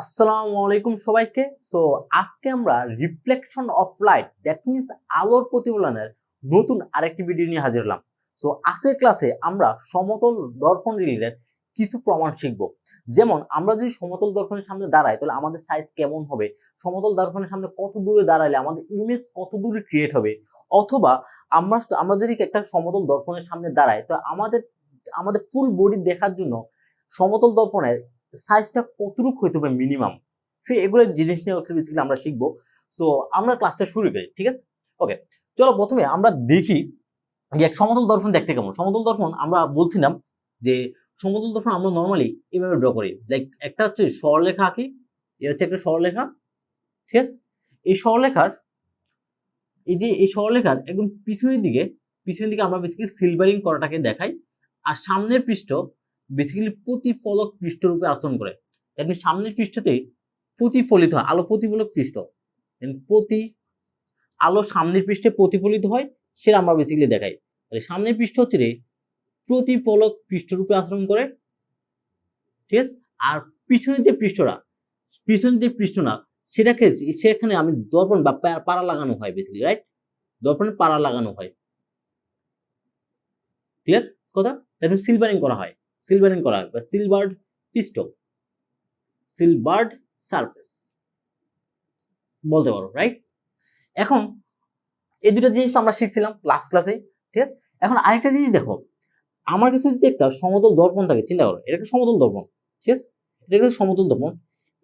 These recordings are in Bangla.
আসসালামু আলাইকুম সবাইকে। সো আজকে আমরা reflection of light that means আলোর প্রতিফলনের নতুন আরেকটি ভিডিও নিয়ে হাজির হলাম। সো আজকের ক্লাসে আমরা সমতল দর্পণ রিলেটেড কিছু প্রমাণ শিখব। যেমন, আমরা যদি সমতল দর্পণের সামনে দাঁড়াই, তাহলে আমাদের সাইজ কেমন হবে? সমতল দর্পণের সামনে কত দূরে দাঁড়াইলে আমাদের ইমেজ কত দূরে ক্রিয়েট হবে? অথবা, আমরা আমরা যদি একটা সমতল দর্পণের সামনে দাঁড়াই, তো আমাদের আমাদের ফুল বডি দেখার জন্য সমতল দর্পণের সাইজটা কতটুকু হইতে হবে মিনিমাম সো এগুলো জিনিস নিয়ে হচ্ছে বেসিক্যালি আমরা শিখব। সো আমরা ক্লাসটা শুরু করি, ঠিক আছে? ওকে চলো প্রথমে আমরা দেখি যে এক সমতল দর্পণ দেখতে কেমন? সমতল দর্পণ আমরা বলছিলাম যে সমতল দর্পণ আমরা নর্মালি এভাবে ড্র করি। লাইক একটা হচ্ছে সরলেখা আঁকি এটা হচ্ছে একটা সরলেখা ঠিক আছে? এই সরলেখার এই যে এই সরলেখার একদম পিছনের দিকে পিছনের দিকে আমরা বেসিক্যালি সিলভারিং করাটাকে দেখাই। আর সামনের পৃষ্ঠ বেসিক্যালি প্রতিফলক পৃষ্ঠরূপে আচরণ করে। এমনি সামনের পৃষ্ঠতে প্রতিফলিত হয়, আলো প্রতিফলক পৃষ্ঠ। প্রতি আলো সামনের পৃষ্ঠে প্রতিফলিত হয়, সেটা আমরা বেসিক্যালি দেখাই। তাহলে সামনের পৃষ্ঠ হচ্ছে রে প্রতিফলক পৃষ্ঠরূপে আচরণ করে, ঠিক আছে? আর পিছনের যে পৃষ্ঠটা, পিছনের যে পৃষ্ঠ না সেটাকে সেখানে আমি দর্পণ বা পাড়া লাগানো হয় বেসিক্যালি রাইট দর্পণে পাড়া লাগানো হয়। ক্লিয়ার কথা? তারপরে সিলভারিং করা হয়। সিলভারিং করা হয় বা সিলভার্ড পিস্ট সিলভার্ড সারফেস বলতে পারো রাইট এখন এই দুটো জিনিস তো আমরা শিখছিলাম লাস্ট ক্লাসে ঠিক আছে? এখন আরেকটা জিনিস দেখো, আমার কাছে যদি একটা সমতল দর্পণ থাকে, চিন্তা করো, এটা একটা সমতল দর্পণ, ঠিক আছে? এটা একটা সমতল দর্পণ,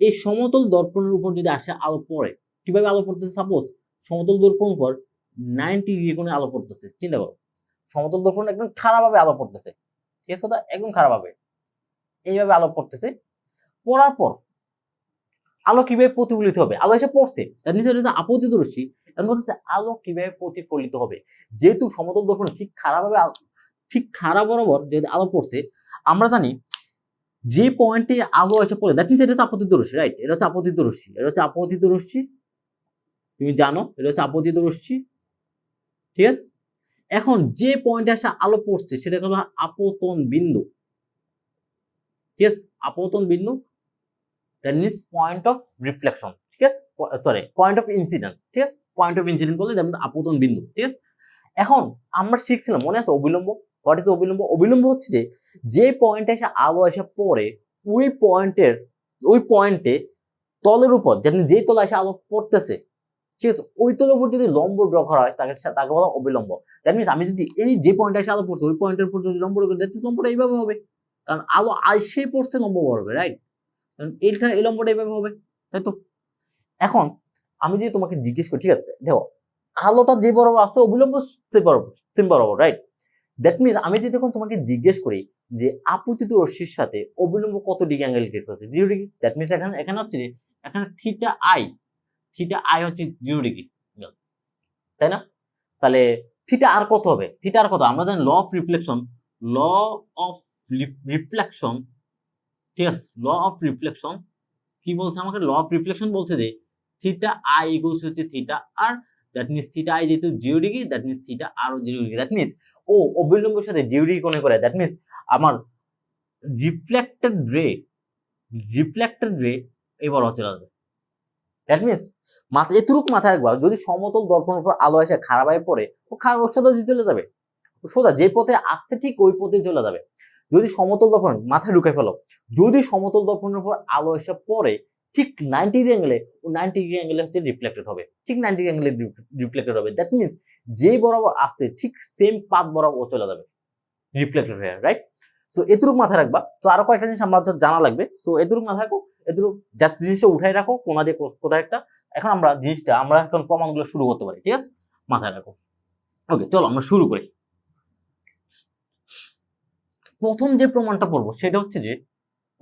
এই সমতল দর্পণের উপর যদি আসে আলো পড়ে, কীভাবে আলো পড়তেছে সাপোজ সমতল দর্পণ উপর নাইনটি ডিগ্রি কোণে আলো পড়তেছে, চিন্তা করো। সমতল দর্পণ একদম খারাপভাবে আলো পড়তেছে ঠিক আছে কথা একদম খারাপভাবে এইভাবে আলো পড়তেছে। পড়ার পর, আলো কীভাবে প্রতিফলিত হবে? আলো এসে পড়ছে। তার নিচে রয়েছে আলো কীভাবে প্রতিফলিত হবে? যেহেতু সমতল দর্পণ ঠিক খারাপভাবে ঠিক খারাপ বরাবর যেহেতু আলো পড়ছে, আমরা জানি যে পয়েন্টে আলো এসে পড়ে দ্যাট মিনস এটা হচ্ছে আপতিত রশ্মি রাইট এটা হচ্ছে আপতিত রশ্মি এটা হচ্ছে আপতিত রশ্মি তুমি জানো, এটা হচ্ছে আপতিত রশ্মি ঠিক আছে? এখন যে পয়েন্টে আসে আলো পড়ছে, সেটা হলো আপতন বিন্দু। ঠিক আছে? আপতন বিন্দু মিনস পয়েন্ট অফ রিফ্লেকশন ঠিক আছে? সরি পয়েন্ট অফ ইনসিডেন্স ঠিক আছে? পয়েন্ট অফ ইনসিডেন্ট বলে যেমন আপতন বিন্দু, ঠিক আছে? এখন আমরা শিখছিলাম, মনে আছে অবিলম্ব? What is অবিলম্ব? অবিলম্ব হচ্ছে যে যে পয়েন্টে এসে আলো এসে পড়ে, ওই পয়েন্টের ওই পয়েন্টে তলের উপর, যেমন যেই তলা এসে আলো পড়তেছে ঠিক আছে, ওই তলের উপর যদি লম্ব ড্র করা হয়, তাকে তাকে বলা অবিলম্ব। দ্যাট মিনস আমি যদি এই যে পয়েন্টে এসে আলো পড়ছে, ওই পয়েন্টের উপর যদি লম্ব দ্যাট মিনস লম্বটা এইভাবে হবে। কারণ আলো আসে পড়ছে লম্ব হবে রাইট কারণ এইটা, এই লম্বটা এইভাবে হবে, তাই তো? এখন আমি যদি তোমাকে জিজ্ঞেস করি, ঠিক আছে, দেখো, আলোটা যে বরাবর আছে, অবিলম্ব সে বরাবর সেম বরাবর রাইট দ্যাট মিনস আমি যদি এখন তোমাকে জিজ্ঞেস করি যে আপতিত রশ্মির সাথে অবিলম্ব কত ডিগ্রি অ্যাঙ্গেল ক্রিয়েট করছে? জিরো ডিগ্রি দ্যাট মিনস এখানে এখানে হচ্ছে এখানে থিটা আই থিটা আই হচ্ছে জিরো ডিগ্রি তাই না? তাহলে থিটা আর কত হবে? থিটা আর কত? আমরা জানি law of reflection law of reflection ঠিক আছে? ল অফ রিফ্লেকশন কি বলছে আমাকে? ল অফ রিফ্লেকশন বলছে যে থিটা আই ইকুয়ালস হচ্ছে theta R that means theta I যেহেতু zero degree that means theta আরও জিরো ডিগ্রি দ্যাট মিনস ও অবিলম্বের সাথে জিরো ডিগ্রি কোণে করে দ্যাট মিনস আমার রিফ্লেক্টেড রে রিফ্লেক্টেড রে এবার চলে যাবে দ্যাট মিনস মাথা, এতটুকু মাথায় রাখবা, যদি সমতল দর্পণের উপর আলো এসে খারাপ হয়ে পড়ে, ও খারাপ সোজা চলে যাবে। সোজা, যে পথে আসছে ঠিক ওই পথে চলে যাবে। যদি সমতল দর্পণ মাথায় ঢুকে ফেলো, যদি সমতল দর্পণের উপর আলো এসে পড়ে, ঠিক নাইনটি ডিগ্রি অ্যাঙ্গেলে ও নাইনটি ডিগ্রি অ্যাঙ্গেলে হচ্ছে রিফ্লেক্টেড হবে। ঠিক নাইনটি ডিগ্রি অ্যাঙ্গেলে রিফ্লেক্টেড হবে। দ্যাট মিনস যে বরাবর আসছে, ঠিক সেম পাথ বরাবর চলে যাবে। রিফ্লেক্টেড হয়ে রাইট সো এতটুকু মাথায় রাখবা। তো আরও কয়েকটা জিনিস আমার জানা লাগবে। সো এতটুকু মাথায় রাখো, এতটুকু যা জিনিসটা উঠাই রাখো, কোনা দিয়ে কোথায় একটা। এখন আমরা জিনিসটা, আমরা এখন প্রমাণগুলো শুরু করতে পারি, ঠিক আছে? মাথায় রাখো। ওকে চলো আমরা শুরু করি। প্রথম যে প্রমাণটা পড়ব, সেটা হচ্ছে যে,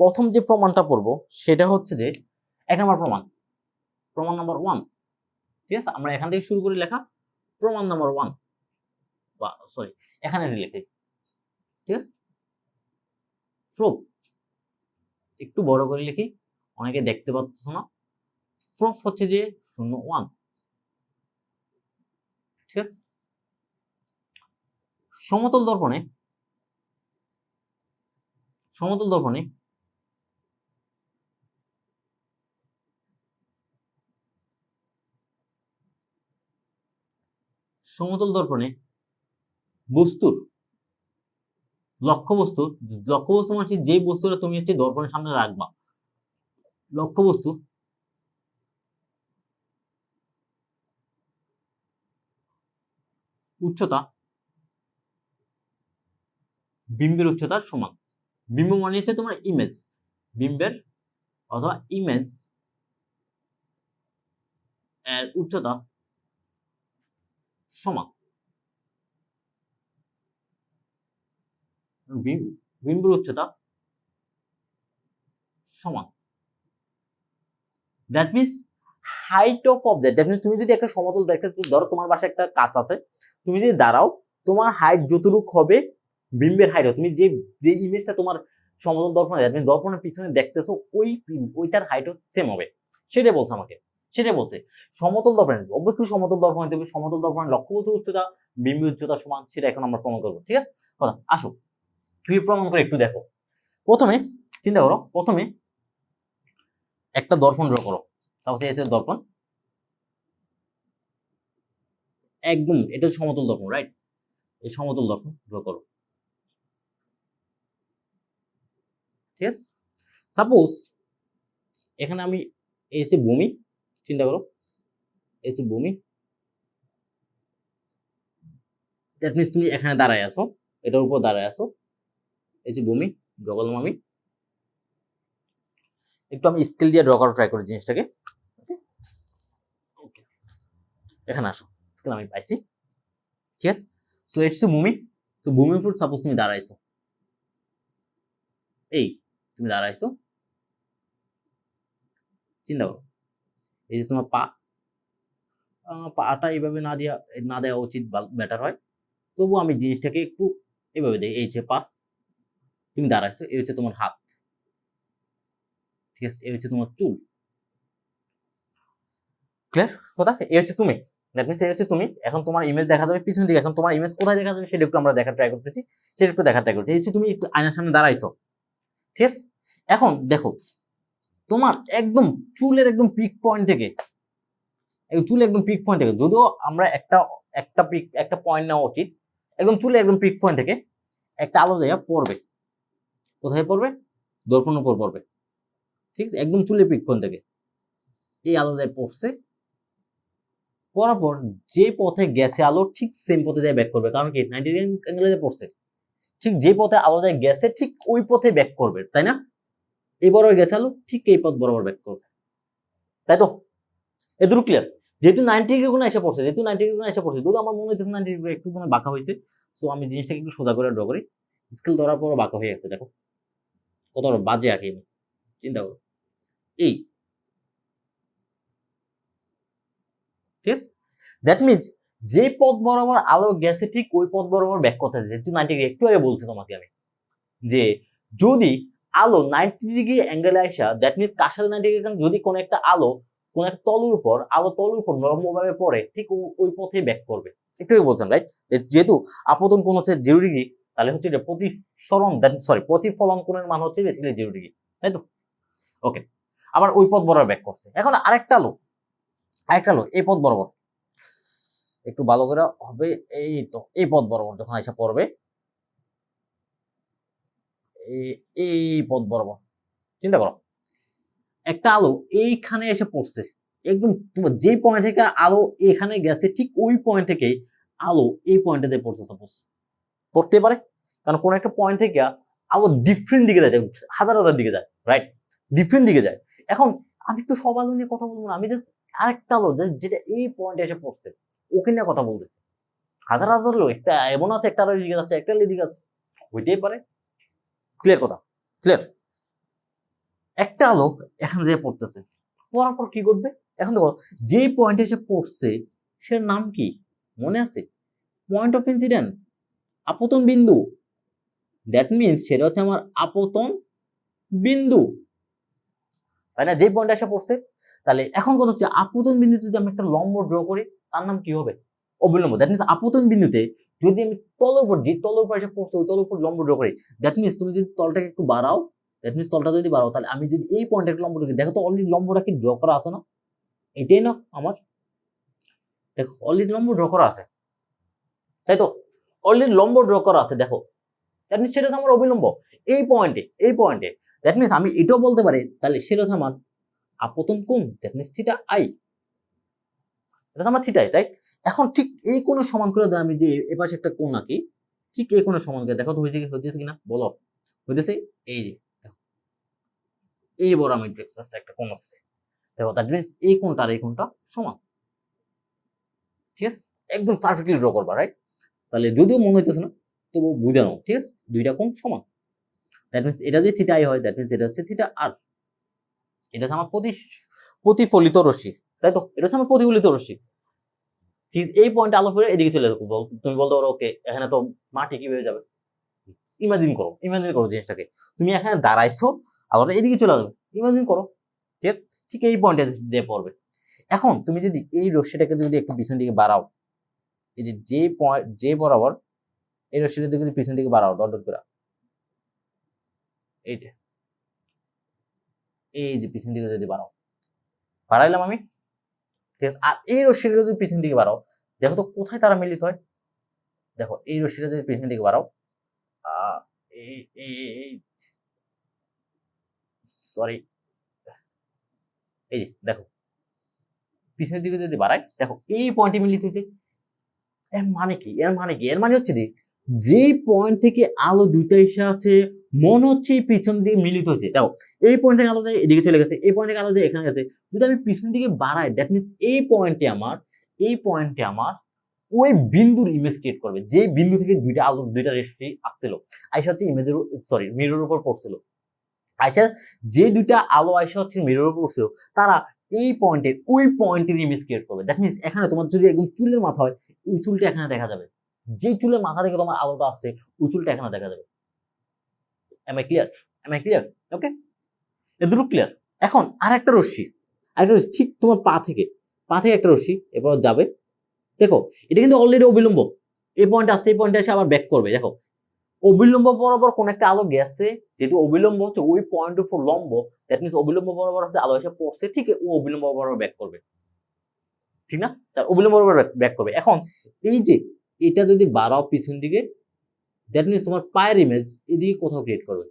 প্রথম যে প্রমাণটা পড়ব, সেটা হচ্ছে যে, এক নম্বর প্রমাণ। প্রমাণ নাম্বার ওয়ান ঠিক আছে? আমরা এখান থেকে শুরু করি লেখা। প্রমাণ নাম্বার ওয়ান বা সরি এখানে লিখে, ঠিক আছে? ফ্রোক একটু বড় করে লিখি, অনেকে দেখতে পাচ্ছ না। ফ্রোক হচ্ছে যে শূন্য ওয়ান ঠিক আছে? সমতল দর্পণে সমতল দর্পণে সমতল দর্পণে বস্তুর লক্ষ্য বস্তু লক্ষ্য বস্তু মানে হচ্ছে যে বস্তুটা তুমি হচ্ছে দর্পণের সামনে রাখবা। লক্ষ্য বস্তু উচ্চতা বিম্বের উচ্চতার সমান। বিম্ব মানে হচ্ছে তোমার ইমেজ বিম্বের অথবা ইমেজ এর উচ্চতা সমান বিম- বিম্বের উচ্চতা সমান। That means height of object that means তুমি যদি একটা সমতল দেখতে ধরো তোমার বাসায় একটা কাজ আছে, তুমি যদি দাঁড়াও, তোমার হাইট যতটুকু হবে বিম্বের হাইট তুমি যে যে ইমেজটা তোমার সমতল দর্পণে দ্যাট মিনস দর্পণের পিছনে দেখতেছো, ওই ওইটার হাইটও সেম হবে। সেটাই বলছে আমাকে, সেটাই বলছে। সমতল দর্পণ অবশ্যই সমতল দর্পণ হতে হবে, সমতল দর্পণ লক্ষ্যবস্তু উচ্চতা, বিম্বের উচ্চতা সমান, সেটা এখন আমরা প্রমাণ করব, ঠিক আছে? কথা, আসো। প্রমাণ করে একটু দেখো। প্রথমে, চিন্তা করো, প্রথমে একটা দর্পণ ড্র করো। সাপোজ এস এর দর্পণ। একদম, এটা সমতল দর্পণ রাইট এই সমতল দর্পণ ড্র করো। ঠিক আছে? সাপোজ এখানে আমি এসে ভূমি, চিন্তা করো এসে ভূমি। দ্যাট মিনস তুমি এখানে দাঁড়ায় আসো এটার উপর দাঁড়ায় আসো এই যে বমি ড্র করলাম আমি একটু আমি স্কেল দিয়ে ড্র করার ট্রাই করি জিনিসটাকে। ওকে এখানে আসো। স্কেল আমি পাইছি। ঠিক আছে সো ইটস ভূমি তো ভূমির উপর সাপোজ তুমি দাঁড়াইছো। এই, তুমি দাঁড়াইছো। চিন্তা করো। এই যে তোমার পা। পাটা এইভাবে না দেওয়া না দেওয়া উচিত বেটার হয়। তবু আমি জিনিসটাকে একটু এভাবে দিই এই যে পা। তুমি দাঁড়াইছো, এই হচ্ছে তোমার হাত। ঠিক আছে, এই হচ্ছে তোমার চুল। ক্লিয়ার কথা? এই হচ্ছে তুমি। দ্যাট মিনস এই হচ্ছে তুমি। এখন তোমার ইমেজ দেখা যাবে পিছন দিকে। এখন তোমার ইমেজ কোথায় দেখা যাবে সেটা একটু আমরা দেখার ট্রাই করতেছি। সেটা একটু দেখার ট্রাই করছি। এই হচ্ছে তুমি একটু আয়নার সামনে দাঁড়াইছো। ঠিক আছে? এখন দেখো, তোমার একদম চুলের একদম পিক পয়েন্ট থেকে চুল একদম পিক পয়েন্ট থেকে, যদিও আমরা একটা একটা পিক একটা পয়েন্ট নেওয়া উচিত, একদম চুলে একদম পিক পয়েন্ট থেকে একটা আলো জায়গা পড়বে। কোথায় পড়বে? দর্পণ উপর পড়বে। ঠিক আছে? একদম চুলে পিক থেকে? এই আলো যায় পড়ছে, পড়ার পর যে পথে গেছে আলো, ঠিক সেম পথে যায় ব্যাক করবে। কারণ কি? নাইনটি ডিগ্রি অ্যাঙ্গেলে পড়ছে, ঠিক যে পথে আলো যায় গেছে, ঠিক ওই পথে ব্যাক করবে, তাই না? এই বরাবর গেছে আলো, ঠিক এই পথ বরাবর ব্যাক করবে। তাই তো? এদুরু ক্লিয়ার যেহেতু নাইনটি ডিগ্রি গুণ এসে পড়ছে, যেহেতু নাইনটি ডিগ্রি গুণ এসে পড়ছে, যদি আমার মনে হইতেছে নাইনটি ডিগ্রি একটু মানে বাঁকা হয়েছে সো আমি জিনিসটাকে একটু সোজা করে ড্র করি। স্কেল ধরার পরও বাঁকা হয়ে গেছে, দেখো। কত বড় বাজে আঁকি আমি, চিন্তা করো। এই। ঠিক আছে দ্যাট মিনস যে পথ বরাবর আলো গেছে ঠিক ওই পথ বরাবর ব্যাক করতে নাইনটি ডিগ্রি একটু আগে বলছি তোমাকে আমি যে যদি আলো নাইনটি ডিগ্রি অ্যাঙ্গেলে আসা দ্যাট মিনস কার সাথে নাইনটি ডিগ্রি যদি কোনো একটা আলো কোন একটা তলুর উপর, আলো তলুর উপর নরমভাবে পড়ে, ঠিক ওই পথে ব্যাক করবে। একটু আগে বলছেন রাইট যেহেতু আপতন কোণ হচ্ছে জিরো ডিগ্রি তাহলে হচ্ছে এটা প্রতিসরণ সরি প্রতিফলন কোণের মান হচ্ছে বেসিক্যালি জিরো ডিগ্রি তাই তো? ওকে আবার ওই পথ বরাবর ব্যাক করছে। এখন আরেকটা আলো আরেকটা আলো এই পথ বরাবর। একটু ভালো করে হবে, এই তো, এই পথ বরাবর যখন আইসা পড়বে এই- পথ বরাবর, চিন্তা করো। একটা আলো এইখানে এসে পড়ছে, একদম যে পয়েন্ট থেকে আলো এখানে গেছে, ঠিক ওই পয়েন্ট থেকে আলো এই পয়েন্টে পড়ছে সাপোজ পড়তে পারে। কারণ কোন একটা পয়েন্ট থেকে আলো ডিফারেন্ট দিকে যায়। হাজার হাজার দিকে যায় রাইট ডিফারেন্ট দিকে যায়। এখন আমি তো সব আলো নিয়ে কথা বলব না। আমি জাস্ট আরেকটা আলো জাস্ট যেটা এই পয়েন্টে এসে পড়ছে, ওকে নিয়ে কথা বলতেছে। হাজার হাজার লোক, একটা এমন আছে, একটা আলোর দিকে যাচ্ছে, একটা দিকে যাচ্ছে। হইতেই পারে। ক্লিয়ার কথা? ক্লিয়ার একটা আলো এখন যে পড়তেছে। পড়ার পর কি করবে এখন দেখো যে পয়েন্টে এসে পড়ছে, সে নাম কি? মনে আছে? পয়েন্ট অফ ইনসিডেন্ট আপতন বিন্দু। দ্যাট মিনস সেটা হচ্ছে আমার আপতন বিন্দু। তাই না? যে পয়েন্টে এসে পড়ছে, তাহলে এখন কথা হচ্ছে আপতন বিন্দুতে যদি আমি একটা লম্ব ড্র করি, তার নাম কি হবে? অবিলম্ব দ্যাট মিনস আপতন বিন্দুতে যদি আমি তল উপর যে তল উপর এসে পড়ছে, ওই তল উপর লম্ব ড্র করি দ্যাট মিনস তুমি যদি তলটাকে একটু বাড়াও দ্যাট মিনস তলটা যদি বাড়াও, তাহলে আমি যদি এই পয়েন্টে লম্ব ঢুকি দেখো তো অলরেডি লম্বটা কি ড্র করা আছে না? এটাই না আমার। দেখো অলরেডি লম্ব ড্র করা আছে। তাই তো? অলরেডি লম্ব ড্র করা আছে, দেখো। দ্যাট মিনস সেটা আমার অবিলম্ব। এই পয়েন্টে এই পয়েন্টে দ্যাট মিনস আমি এটাও বলতে পারি, তাহলে সেটা আমার আপতন কোন দ্যাট মিনস থিটা আই এটা আমার থিটাই তাই এখন ঠিক এই কোণ সমান করে আমি যে এপাশে একটা কোণ আঁকি, ঠিক এই কোণ সমান করে, দেখো তো হয়েছে হইতেছে কিনা, বলো। হইতেছে এই যে এই বড় আমি আছে একটা কোণ আছে। দেখো দ্যাট মিনস এই কোণটা আর এই কোণটা সমান। ঠিক আছে? একদম পারফেক্টলি ড্র করবা রাইট তাহলে যদিও মনে হইতেছে না তবু বুঝে নাও, ঠিক আছে? দুইটা কোণ সমান। দ্যাট মিনস এটা যে থিটা আই হয় দ্যাট মিনস এটা হচ্ছে থিটা আর এটা হচ্ছে আমার প্রতি, প্রতিফলিত রশ্মি, তাই তো? এটা হচ্ছে আমার প্রতিফলিত রশ্মি। ঠিক এই পয়েন্টে আলো করে এদিকে চলে যাব। তুমি বলতে পারো ওকে এখানে তো মাটি কীভাবে যাবে? ইমাজিন করো ইমাজিন করো জিনিসটাকে। তুমি এখানে দাঁড়াইছো আলোটা এদিকে চলে যাবে ইমাজিন করো, ঠিক ঠিক এই পয়েন্টে দিয়ে পড়বে। এখন তুমি যদি এই রশ্মিটাকে যদি একটু পিছন দিকে বাড়াও এই যে যে পয়েন্ট যে বরাবর, এই রশ্মিটা যদি পিছন দিকে বাড়াও, ডট ডট করে। এই যে। এই যে পিছন দিকে যদি বাড়াও। বাড়াইলাম আমি? ঠিক আছে। আর এই রশ্মিটা যদি পিছন দিকে বাড়াও, দেখো তো কোথায় তারা মিলিত হয়? দেখো, এই রশ্মিটা যদি পিছন দিকে বাড়াও সরি এই যে, দেখো। পিছনের দিকে যদি বাড়াই, দেখো, এই পয়েন্টে মিলিত হয়েছে। এর মানে কি? এর মানে কি? এর মানে হচ্ছে যে যে পয়েন্ট থেকে আলো দুইটা এসে আছে, মনে হচ্ছে পিছন দিকে মিলিত হয়েছে। দেখো, এই পয়েন্ট থেকে আলো এদিকে চলে গেছে, এই পয়েন্ট থেকে আলো এখানে গেছে, যদি আমি পিছন দিকে বাড়াই দ্যাট মিনস এই পয়েন্টে আমার, এই পয়েন্টে আমার ওই বিন্দুর ইমেজ ক্রিয়েট করবে। যে বিন্দু থেকে দুইটা আলো, দুইটা রেস্ট্রি আসছিল আইসা হচ্ছে ইমেজের সরি মিরর উপর পড়ছিল। আইসা যে দুইটা আলো আইসা হচ্ছে মিরর উপর পড়ছিল, তারা এই পয়েন্টে ওই পয়েন্টের ইমেজ ক্রিয়েট করবে। দ্যাট মিনস এখানে তোমার যদি একদম চুলের মাথা হয় ওই চুলটা এখানে দেখা যাবে। যে চুলের মাথা থেকে তোমার আলোটা আসছে, ওই চুলটা এখানে দেখা যাবে। Am I clear am I clear okay এ দুটো ক্লিয়ার এখন আর একটা রশ্মি। আরেকটা রশ্মি, ঠিক তোমার পা থেকে। পা থেকে একটা রশ্মি, এরপর যাবে। দেখো, এটা কিন্তু অলরেডি অবিলম্ব। এই পয়েন্ট আসছে, এই পয়েন্টে এসে আবার ব্যাক করবে। দেখো, অবিলম্ব বরাবর কোন একটা আলো গেছে, যেহেতু অবিলম্ব হচ্ছে ওই পয়েন্ট উপর লম্ব দ্যাট মিনস অবিলম্ব বরাবর হচ্ছে আলো এসে পড়ছে, ঠিক ও অবিলম্ব বরাবর ব্যাক করবে। ঠিক না? তার অবিলম্ব ব্যাক করবে। এখন এই যে এটা যদি বাড়াও পিছন দিকে দ্যাট মিনস তোমার পায়ের ইমেজ এদিকে কোথাও ক্রিয়েট করবে।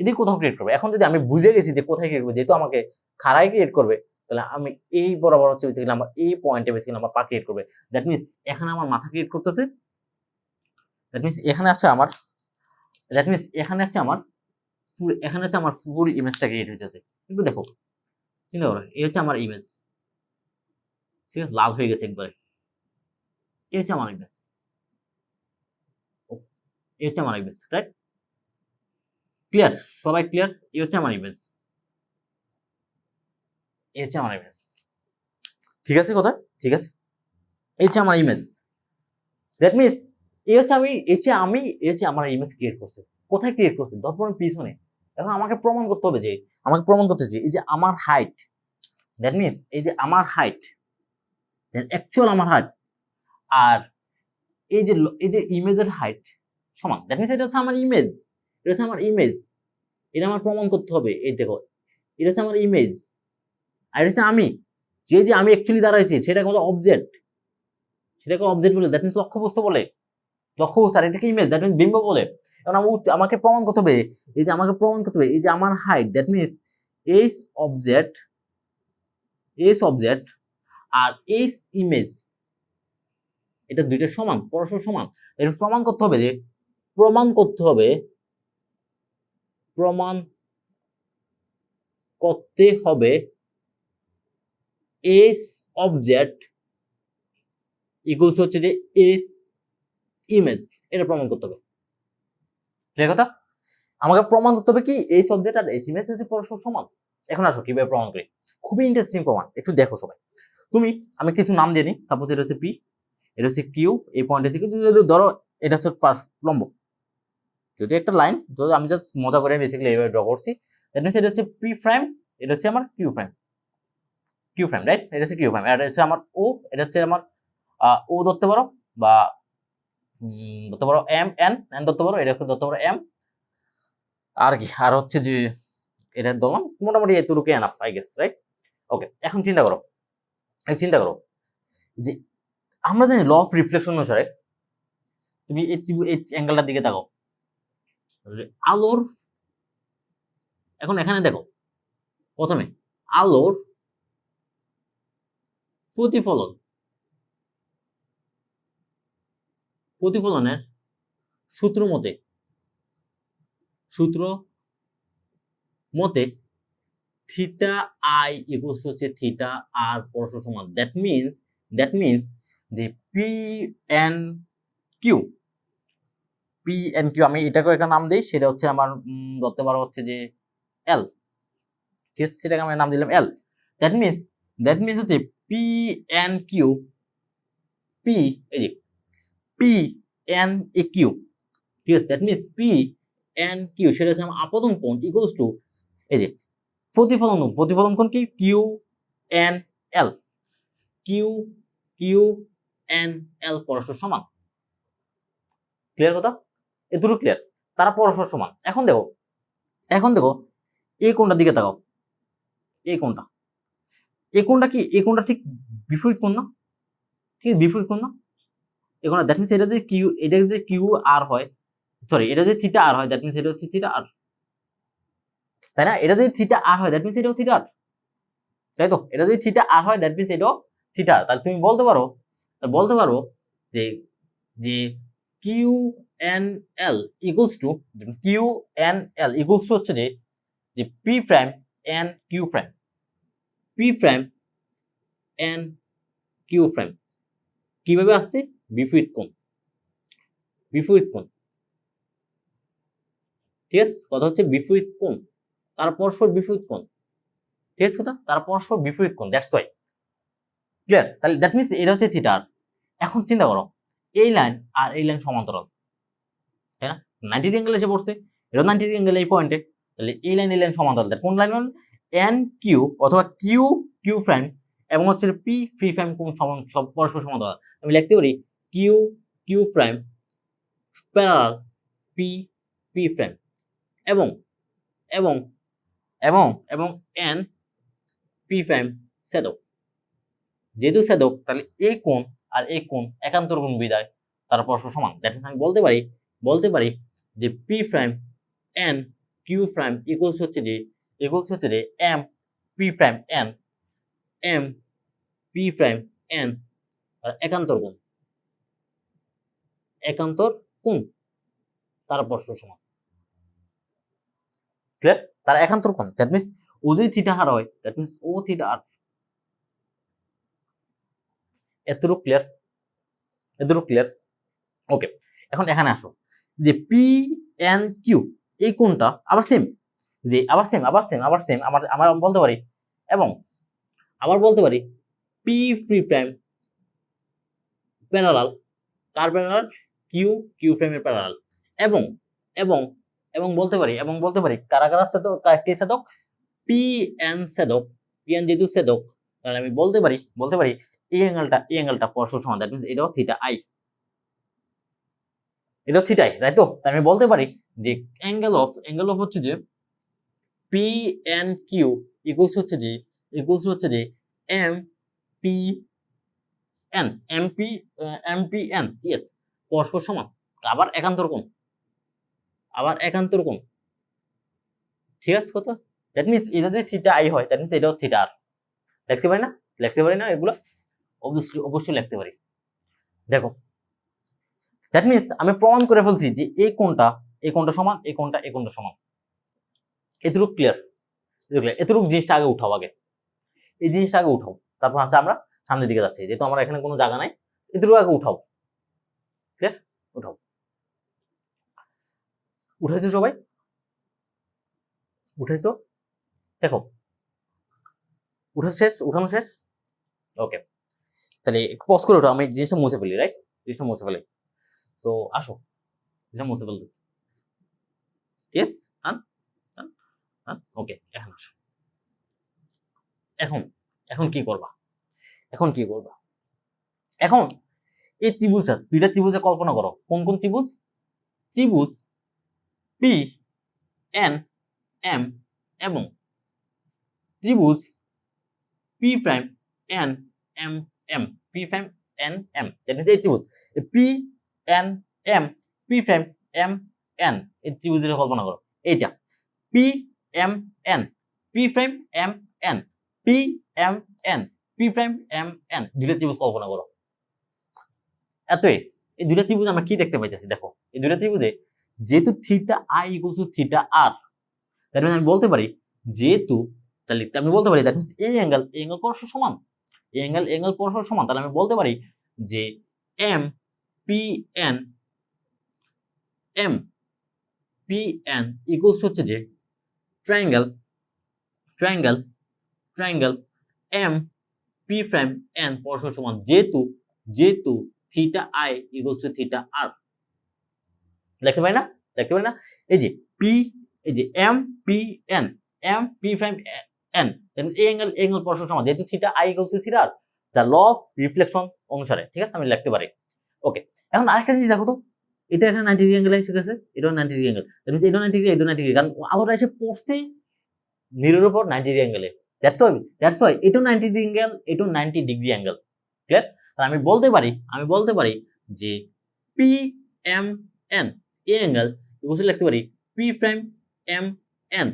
এদিকে কোথাও ক্রিয়েট করবে। এখন যদি আমি বুঝে গেছি যে কোথায় ক্রিয়েট করবে, যেহেতু আমাকে খাড়াই ক্রিয়েট করবে, তাহলে আমি এই বরাবর হচ্ছে বেসিক্যালি আমার এই পয়েন্টে বেসিক্যালি আমার পা ক্রিয়েট করবে। দ্যাট মিনস এখানে আমার মাথা ক্রিয়েট করতেছে। দ্যাট মিনস এখানে আছে আমার দ্যাট মিনস এখানে আছে আমার ফুল এখানে হচ্ছে আমার ফুল ইমেজটা ক্রিয়েট হইতেছে। একটু দেখো, চিন্তা করো, এই হচ্ছে আমার ইমেজ ঠিক আছে? লাল হয়ে গেছে একবারে। এই হচ্ছে আমার ইমেজ এই হচ্ছে আমার ইমেজ রাইট ক্লিয়ার সবাই ক্লিয়ার এই হচ্ছে আমার ইমেজ এই হচ্ছে আমার ইমেজ ঠিক আছে কথা? ঠিক আছে? এই হচ্ছে আমার ইমেজ দ্যাট মিনস এই হচ্ছে আমি এই হচ্ছে আমি এই হচ্ছে আমার ইমেজ ক্রিয়েট করছে। কোথায় ক্রিয়েট করছে? দর্পণের পিছনে। এখন আমাকে প্রমাণ করতে হবে যে, আমাকে প্রমাণ করতে হবে যে, এই যে আমার হাইট দ্যাট মিনস এই যে আমার হাইট অ্যাকচুয়াল আমার হাইট আর এই যে এই যে ইমেজের হাইট সমান। দ্যাট মিনস এটা হচ্ছে আমার ইমেজ এটা হচ্ছে আমার ইমেজ এটা আমার প্রমাণ করতে হবে। এই দেখো, এটা হচ্ছে আমার ইমেজ আর এটা হচ্ছে আমি। যে যে আমি অ্যাকচুয়ালি দাঁড়াইছি সেটা কোনো অবজেক্ট সেটাকে অবজেক্ট বলে। দ্যাট মিনস লক্ষ্যবস্তু বলে। লক্ষ্যবস্তু আর এটাকে ইমেজ দ্যাট মিনস বিম্ব বলে। এখন আমি উঠ- আমাকে প্রমাণ করতে হবে। এই যে আমাকে প্রমাণ করতে হবে, এই যে আমার height that means h object h object R h image এটা দুইটা সমান, পরস্পর সমান। এটা প্রমাণ করতে হবে যে, প্রমাণ করতে হবে, প্রমাণ করতে হবে এস অবজেক্ট ইকুয়ালস হচ্ছে যে এস ইমেজ এটা প্রমাণ করতে হবে। ঠিক কথা? আমাকে প্রমাণ করতে হবে কি এই সাবজেক্ট আর এস ইমেজ হচ্ছে পরস্পর সমান। এখন আসো, কীভাবে প্রমাণ করি? খুবই ইন্টারেস্টিং প্রমাণ, একটু দেখো সবাই। তুমি, আমি কিছু নাম দিয়ে নিই সাপোজ এটা হচ্ছে পি এটা হচ্ছে কিউ এই পয়েন্ট হচ্ছে কিন্তু যদি ধরো এটা হচ্ছে লম্ব। যদি একটা লাইন যদি আমি জাস্ট মজা করে বেসিক্যালি এইভাবে ড্র করছি দ্যাট মিনস এটা হচ্ছে পি প্রাইম এটা হচ্ছে আমার Q prime Q prime right এটা হচ্ছে কিউ প্রাইম এটা হচ্ছে আমার ও এটা হচ্ছে আমার ও ধরতে পারো, বা ধরতে পারো এম এন এন ধরতে পারো, এটা ধরতে পারো এম আর কি, আর হচ্ছে যে, এটা ধরলাম, মোটামুটি এতটুকু enough I guess right okay এখন চিন্তা করো। এখন চিন্তা করো যে আমরা জানি ল অফ রিফ্লেকশন অনুসারে তুমি এই এই অ্যাঙ্গেলটার দিকে তাকাও। আলোর, এখন এখানে দেখো, প্রথমে আলোর প্রতিফলন, প্রতিফলনের সূত্র মতে সূত্র মতে থিটা আই ইকুয়ালস হচ্ছে থিটা আর পরস্পর সমান। দ্যাট মিন্স দ্যাট মিন্স যে P N Q P N Q আমি এটাকে একটা নাম দিই, সেটা হচ্ছে আমার ধরতে পারো হচ্ছে যে এল ঠিক আছে? সেটাকে আমি নাম দিলাম L that means that means হচ্ছে পি এন কিউ পি এই যে পি এন এ কিউ ঠিক আছে? That means P N Q সেটা হচ্ছে আমার আপতন কোণ ইকুয়ালস টু এই যে প্রতিফলন প্রতিফলন কোন কি? Q N L Q Q N L পরস্পর সমান। ক্লিয়ার কথা? এ দুটো ক্লিয়ার তারা পরস্পর সমান। এখন দেখো এখন দেখো এই কোনটার দিকে তাকাও। এই কোনটা এই কোনটা কি? এই কোনটা ঠিক বিপরীত কোণ না? ঠিক বিপরীত কোণ না? এই কোণটা দ্যাট মিনস এটা যে কিউ এটা যে কিউ আর হয় সরি এটা যে থিটা আর হয় দ্যাট মিনস এটা হচ্ছে থিটা আর তাই না? এটা যদি থিটা আর হয় দ্যাট মিনস এটাও থিটা আর তাই তো? এটা যদি থিটা আর হয় দ্যাট মিনস এটাও থিটা আর তাহলে তুমি বলতে পারো বলতে পারো যে যে Q N L equals to Q N L equals to হচ্ছে যে যে P prime N Q prime P prime N Q prime কীভাবে আসছে? বিপরীত কোণ। বিপরীত কোণ। ঠিক আছে? কথা হচ্ছে বিপরীত কোণ। তারা পরস্পর বিপরীত কোণ। ঠিক আছে কথা? তারা পরস্পর বিপরীত কোণ দ্যাটস ওয়াই ক্লিয়ার তাহলে দ্যাট মিনস এটা হচ্ছে থিটা আর এখন চিন্তা করো, এই লাইন আর এই লাইন সমান্তরাল। তাই না? নাইনটি অ্যাঙ্গেল এসে পড়ছে এটা নাইনটি অ্যাঙ্গেল এই পয়েন্টে তাহলে এই লাইন এই লাইন সমান্তরাল। কোন লাইন হল? এন কিউ অথবা কিউ কিউ প্রাইম এবং হচ্ছে পি ফ্রি প্রাইম কোন সমান, সব পরস্পর সমান্তরাল। আমি লিখতে পারি Q Q prime parallel P P prime এবং এবং এবং এবং এন পি প্রাইম সেদক। যেহেতু সেদক তাহলে এই কোণ আর এই কোণ একান্তর কোণ বিদায় তারা পরস্পর সমান। দ্যাট মিনস আমি বলতে পারি বলতে পারি যে P prime N Q prime equals হচ্ছে যে ইকুয়ালস হচ্ছে যে M P prime N M P prime N একান্তর কোণ একান্তর কোণ তারা পরস্পর সমান। ক্লিয়ার তারা একান্তর কোণ। দ্যাট মিনস ও যদি থিটা হার হয় দ্যাট মিনস ও থিটা আর এতটুকু ক্লিয়ার এতটুকু ক্লিয়ার ওকে এখন এখানে আসো। যে পি এন কিউ এই কোনটা আবার সেম যে আবার সেম আবার সেম আবার সেম আমার আমার বলতে পারি। এবং আবার বলতে পারি পি পি প্রাইম প্যারালাল কার প্যারালাল কিউ কিউ প্রাইমের প্যারালাল এবং এবং এবং বলতে পারি, এবং বলতে পারি কারা কারা সেদক কে সেদক? পি এন সেদক, পি এন যেহেতু সেদক, তাহলে আমি বলতে পারি বলতে পারি, এই অ্যাঙ্গেলটা এই অ্যাঙ্গেলটা পরস্পর সমান দ্যাট মিনস এটাও থিটা আই এটাও থিটাই তাই তো? তাই আমি বলতে পারি যে অ্যাঙ্গেল অফ অ্যাঙ্গেল অফ হচ্ছে যে পি এন কিউ ইকুয়ালস হচ্ছে যে ইকুয়ালস হচ্ছে যে M P N M P M P N yes পরস্পর সমান, আবার একান্তর কোণ। আবার একান্ত রকম ঠিক আছে কত? দ্যাট মিনস এটা যদি থিটা আই হয় দ্যাট মিনস এটাও থিটা আর লিখতে পারি না? লিখতে পারি না, এগুলো অবশ্যই অবশ্যই লিখতে পারি। দেখো দ্যাট মিনস আমি প্রমাণ করে ফেলছি যে এই কোনটা এই কোনটা সমান, এই কোনটা এই কোনটা সমান। এতটুকু ক্লিয়ার ক্লিয়ার এতটুকু জিনিসটা আগে উঠাও আগে। এই জিনিসটা আগে উঠাও। তারপর আছে আমরা সামনের দিকে যাচ্ছি। যেহেতু আমার এখানে কোনো জায়গা নাই, এতটুকু আগে উঠাও। ক্লিয়ার উঠাও। উঠেছো সবাই? উঠেছো? দেখো। উঠে শেষ? উঠানো শেষ? ওকে তাহলে পজ করে ওঠো, আমি জিনিসটা মুছে ফেলি রাইট জিনিসটা মুছে ফেলি। সো আসো। জিনিসটা মুছে ফেলতেছি। হান হান ওকে এখন আসো। এখন এখন কি করবা? এখন কি করবা? এখন, এই ত্রিভুজটা দুইটা ত্রিভুজে কল্পনা করো। কোন কোন ত্রিভুজ? ত্রিভুজ পি এন এম এবং ত্রিভুজ P prime N M M P prime N M that means এই ত্রিভুজ। P N M P prime M N এই ত্রিভুজের কল্পনা করো। এইটা। P M N P prime M N P M N P prime M N দুইটা ত্রিভুজ কল্পনা করো। এতই এই দুইটা ত্রিভুজ আমরা কি দেখতে পাইতেছি? দেখো, এই দুইটা ত্রিভুজে যেহেতু theta i equals to theta r তার মানে আমি বলতে পারি, যেহেতু, তাহলে আমি বলতে পারি দ্যাট মিনস এই অ্যাঙ্গেল এই অ্যাঙ্গেল পরস্পর সমান এই অ্যাঙ্গেল অ্যাঙ্গেল পরস্পর সমান, তাহলে আমি বলতে পারি যে M P N M P N equals হচ্ছে যে triangle triangle triangle M P prime N পরস্পর সমান, যেহেতু যেহেতু theta i equals to theta r দেখতে পাই না? দেখতে পাই না? এই যে পি এই যে M P N M P prime N এই অ্যাঙ্গেল অ্যাঙ্গেল পরস্পর সমান, যেহেতু theta i equals to theta r the law of reflection অনুসারে, ঠিক আছে? আমি লিখতে পারি। ওকে এখন আরেকটা জিনিস দেখো তো, এটা এখানে নাইনটি ডিগ্রি অ্যাঙ্গেল এসে গেছে, এটাও নাইনটি ডিগ্রি অ্যাঙ্গেল এটাও নাইনটি ডিগ্রি এটাও নাইনটি ডিগ্রি কারণ আলোটা এসে পড়ছে মিররের উপর নাইনটি ডিগ্রি অ্যাঙ্গেলে দ্যাটস ওয়াই দ্যাটস ওয়াই এটাও নাইনটি ডিগ্রি অ্যাঙ্গেল এটাও নাইনটি ডিগ্রি অ্যাঙ্গেল ক্লিয়ার তাহলে আমি বলতে পারি, আমি বলতে পারি যে পি এম এন এই অ্যাঙ্গেল বসে লিখতে পারি পি প্রাইম এম এন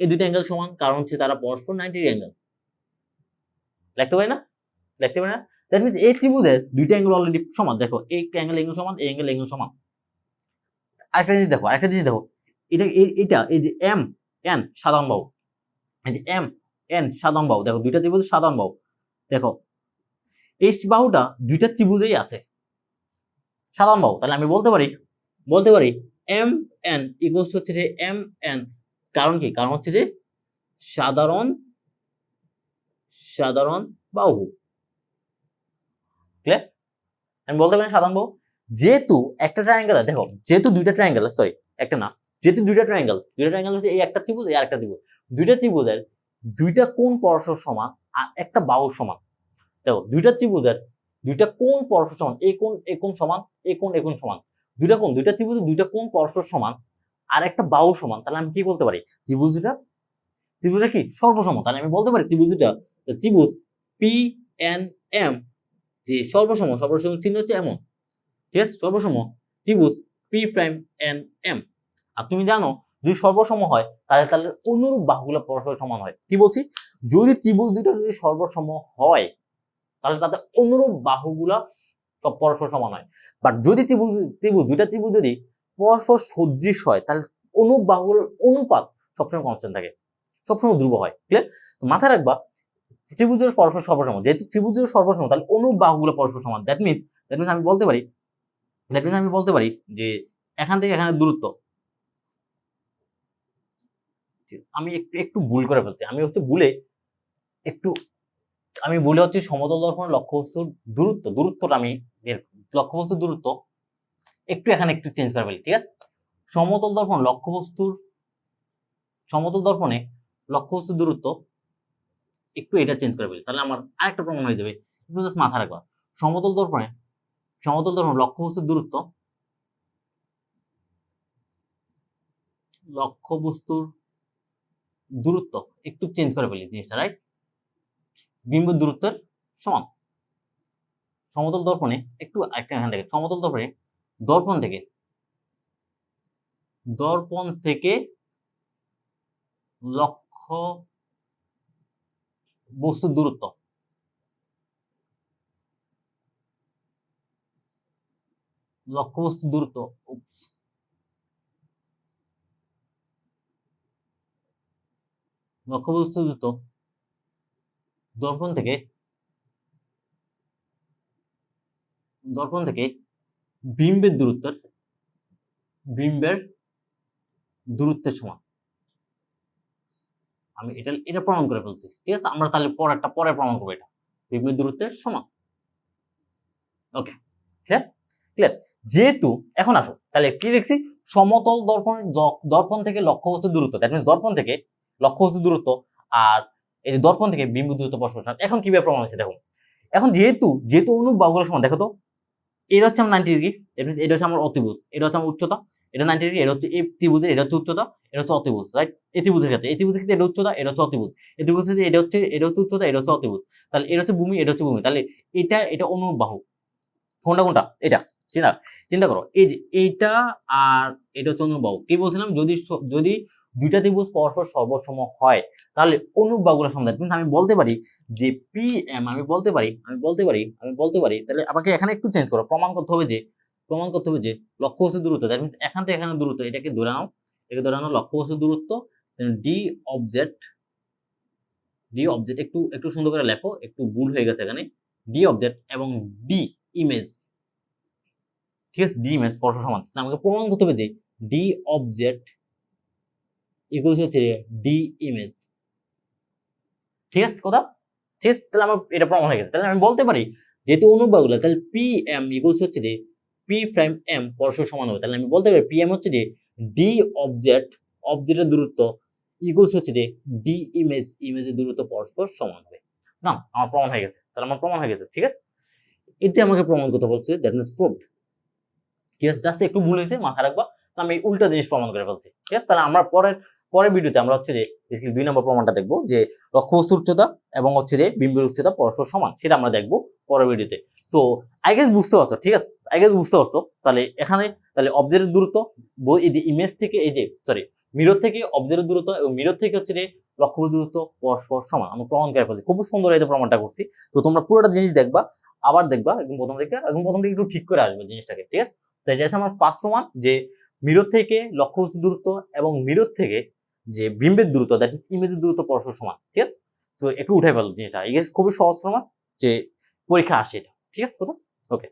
এই দুটো অ্যাঙ্গেল সমান, কারণ হচ্ছে তারা পরস্পর নাইনটি অ্যাঙ্গেল লিখতে পারি না? লিখতে পারি না? দ্যাট মিনস এই ত্রিভুজের দুইটা অ্যাঙ্গেল অলরেডি সমান। দেখো, এই অ্যাঙ্গেল অ্যাঙ্গেল সমান, এই অ্যাঙ্গেল অ্যাঙ্গেল সমান। আরেকটা জিনিস দেখো, আরেকটা জিনিস দেখো। এটা এইটা, এই যে এম এন সাধারণ বাহু। এই যে এম এন সাধারণ বাহু। দেখো, দুইটা ত্রিভুজ সাধারণ বাহু। দেখো, এই বাহুটা দুইটা ত্রিভুজেই আছে। সাধারণ বাহু, তাহলে আমি বলতে পারি বলতে পারি এম এন ইকুয়ালস হচ্ছে যে এম এন। কারণ কি? কারণ হচ্ছে যে সাধারণ সাধারণ বাহু। ক্লিয়ার আমি বলতে পারি সাধারণ বাহু। যেহেতু একটা ট্রায়াঙ্গেল দেখো, যেহেতু দুইটা ট্রায়াঙ্গেল সরি একটা না, যেহেতু দুইটা ট্রায়াঙ্গেল দুইটা ট্রায়াঙ্গেল হচ্ছে এই একটা ত্রিভুজ, এই আরেকটা ত্রিভুজ। দুইটা ত্রিভুজের দুইটা কোণ পরস্পর সমান আর একটা বাহু সমান। দেখো, দুইটা ত্রিভুজের দুইটা কোণ পরস্পর সমান, এই কোণ এই কোণ সমান, এই কোণ এই কোণ সমান। দুইটা কোন দুইটা ত্রিভুজ, দুইটা কোন পরস্পর সমান আর একটা বাহু সমান। তাহলে আমি কি বলতে পারি? ত্রিভুজটা ত্রিভুজটা কি? সর্বসম তাহলে আমি বলতে পারি ত্রিভুজটা ত্রিভুজ পি এন এম যে সর্বসম সর্বসম চিহ্ন হচ্ছে এমন। ঠিক আছে? সর্বসম ত্রিভুজ পি প্রাইম এন এম আর তুমি জানো, যদি সর্বসম হয়, তাহলে তাহলে অনুরূপ বাহুগুলো পরস্পর সমান হয়। কি বলছি? যদি ত্রিভুজ দুটো যদি সর্বসম হয়, তাহলে তাদের অনুরূপ বাহুগুলা সব পরস্পর সমান হয়। বাট যদি ত্রিভুজ ত্রিভুজ, দুইটা ত্রিভুজ যদি পরস্পর সদৃশ হয়, তাহলে অনুপ বাহুগুলোর অনুপাত সবসময় কনস্ট্যান্ট থাকে। সবসময় ধ্রুব হয় ক্লিয়ার মাথায় রাখবা, ত্রিভুজের পরস্পর সর্বসম। যেহেতু ত্রিভুজের সর্বসম, তাহলে অনুপ বাহুগুলো পরস্পর সমান। দ্যাট মিনস দ্যাট মিনস আমি বলতে পারি দ্যাট মিনস আমি বলতে পারি যে এখান থেকে এখানে দূরত্ব। আমি একটু একটু ভুল করে ফেলছি। আমি হচ্ছে ভুলে একটু, আমি ভুলে হচ্ছে সমতল দর্পণের লক্ষ্যবস্তুর দূরত্ব। দূরত্বটা আমি বের লক্ষ্যবস্তুর দূরত্ব একটু এখানে একটু চেঞ্জ করে ফেলি, ঠিক আছে? সমতল দর্পণ, লক্ষ্যবস্তুর, সমতল দর্পণে লক্ষ্যবস্তুর দূরত্ব একটু এটা চেঞ্জ করে ফেলি, তাহলে আমার আরেকটা প্রমাণ হয়ে যাবে, একটু জাস্ট মাথা রাখবা। সমতল দর্পণে, সমতল দর্পণ লক্ষ্যবস্তুর দূরত্ব লক্ষ্যবস্তুর দূরত্ব একটু চেঞ্জ করে ফেলি জিনিসটা রাইট বিম্ব দূরত্বের সমান। সমতল দর্পণে একটু এখান থেকে সমতল দর্পণে দর্পণ থেকে দর্পণ থেকে লক্ষ্য বস্তুর দূরত্ব। লক্ষ্য বস্তুর দূরত্ব উps, লক্ষ্য বস্তুর দূরত্ব দর্পণ থেকে দর্পণ থেকে বিম্বের দূরত্বের বিম্বের দূরত্বের সমান। আমি এটা এটা প্রমাণ করে ফেলছি। ঠিক আছে? আমরা তাহলে পরেরটা, পরে প্রমাণ করব এটা। বিম্বের দূরত্বের সমান। ওকে ক্লিয়ার ক্লিয়ার যেহেতু, এখন আসো। তাহলে কি দেখছি? সমতল দর্পণ দর্পণ থেকে লক্ষ্য লক্ষ্যবস্তুর দূরত্ব। দ্যাট মিনস দর্পণ থেকে লক্ষ্য লক্ষ্যবস্তুর দূরত্ব আর এই যে দর্পণ থেকে বিম্ব দূরত্ব পরস্পর। এখন কীভাবে প্রমাণ হচ্ছে দেখো। এখন যেহেতু যেহেতু অনুপ বাহুগুলো সমান দেখো তো। এটা হচ্ছে আমার নাইনটি ডিগ্রি এটা হচ্ছে আমার অতিভুজ এটা হচ্ছে আমার উচ্চতা এটা নাইনটি ডিগ্রি এটা হচ্ছে এই ত্রিভুজের এটা হচ্ছে উচ্চতা এটা হচ্ছে অতিভুজ রাইট এই ত্রিভুজের ক্ষেত্রে এই ত্রিভুজের ক্ষেত্রে এটা উচ্চতা এটা হচ্ছে অতিভুজ এই ত্রিভুজের ক্ষেত্রে এটা হচ্ছে এটা হচ্ছে উচ্চতা এটা হচ্ছে অতিভুজ তাহলে এটা হচ্ছে ভূমি এটা হচ্ছে ভূমি তাহলে এটা এটা অনুরূপ বাহু কোনটা কোনটা এটা চিন্তা চিন্তা করো এই যে এইটা আর এটা হচ্ছে অনুবাহু কি বলছিলাম যদি যদি দুইটা ত্রিভুজ পরস্পর সর্বসম হয়। তাহলে অনুবাহুগুলো সমাধান কিন্তু আমি বলতে পারি যে পি এম আমি বলতে পারি, আমি বলতে পারি, আমি বলতে পারি, তাহলে আমাকে এখানে একটু চেঞ্জ করো। প্রমাণ করতে হবে যে, প্রমাণ করতে হবে যে লক্ষ্যবস্তু দূরত্ব দ্যাট মিনস এখান থেকে এখানে দূরত্ব, এটাকে ধরে নাও, এটাকে ধরে নাও লক্ষ্যবস্তু দূরত্ব ডি অবজেক্ট ডি অবজেক্ট একটু একটু সুন্দর করে লেখো, একটু ভুল হয়ে গেছে এখানে। ডি অবজেক্ট এবং ডি ইমেজ ঠিক আছে? ডি ইমেজ পরস্পর সমান। আমাকে প্রমাণ করতে হবে যে ডি অবজেক্ট ইকুয়ালস হচ্ছে ডি ইমেজ ঠিক আছে কথা ঠিক আছে তাহলে আমার এটা প্রমাণ হয়ে গেছে। তাহলে আমি বলতে পারি, যেহেতু অনুবাদগুলো, তাহলে পি এম ইকুয়ালস হচ্ছে যে পি প্রাইম এম পরস্পর সমান হবে। তাহলে আমি বলতে পারি পি এম হচ্ছে যে ডি অবজেক্ট অবজেক্টের দূরত্ব ইকুয়ালস হচ্ছে যে ডি ইমেজ ইমেজের দূরত্ব পরস্পর সমান হবে। না, আমার প্রমাণ হয়ে গেছে। তাহলে আমার প্রমাণ হয়ে গেছে, ঠিক আছে? এটা আমাকে প্রমাণ করতে বলছে দ্যাট মিনস প্রুভড ঠিক আছে? জাস্ট একটু ভুল হয়েছে, মাথায় রাখবা। আমি উল্টা জিনিস প্রমাণ করে ফেলছি। ঠিক আছে? তাহলে আমরা পরের পরের ভিডিওতে আমরা হচ্ছে যে দুই নম্বর প্রমাণটা দেখব যে লক্ষ্যবস্তুর উচ্চতা এবং হচ্ছে যে বিম্বের উচ্চতা পরস্পর সমান, সেটা আমরা দেখব পরের ভিডিওতে। সো আই গেস বুঝতে পারছ, ঠিক আছে? আই গেস বুঝতে পারছ। তাহলে এখানে, তাহলে অবজেক্টের দূরত্ব এই যে ইমেজ থেকে, এই যে সরি মিরর থেকে অবজেক্টের দূরত্ব এবং মিরর থেকে হচ্ছে যে লক্ষ্যবস্তু দূরত্ব পরস্পর সমান। আমরা প্রমাণ করে ফেলছি খুব সুন্দর এই প্রমাণটা করছি। তো তোমরা পুরোটা জিনিস দেখবা, আবার দেখবা, একদম প্রথম থেকে একদম প্রথম থেকে একটু ঠিক করে আসবে জিনিসটাকে, ঠিক আছে? তো এটা আমার ফার্স্ট প্রমাণ যে মিরর থেকে লক্ষ্যবস্তু দূরত্ব এবং মিরর থেকে যে বিম্বের দূরত্ব দ্যাট ইস ইমেজের দূরত্ব পরস্পর সমান, ঠিক আছে? তো একটু উঠে ফেলো জিনিসটা। এই খুবই সহজ প্রমাণ যে পরীক্ষা আসে এটা, ঠিক আছে কথা? ওকে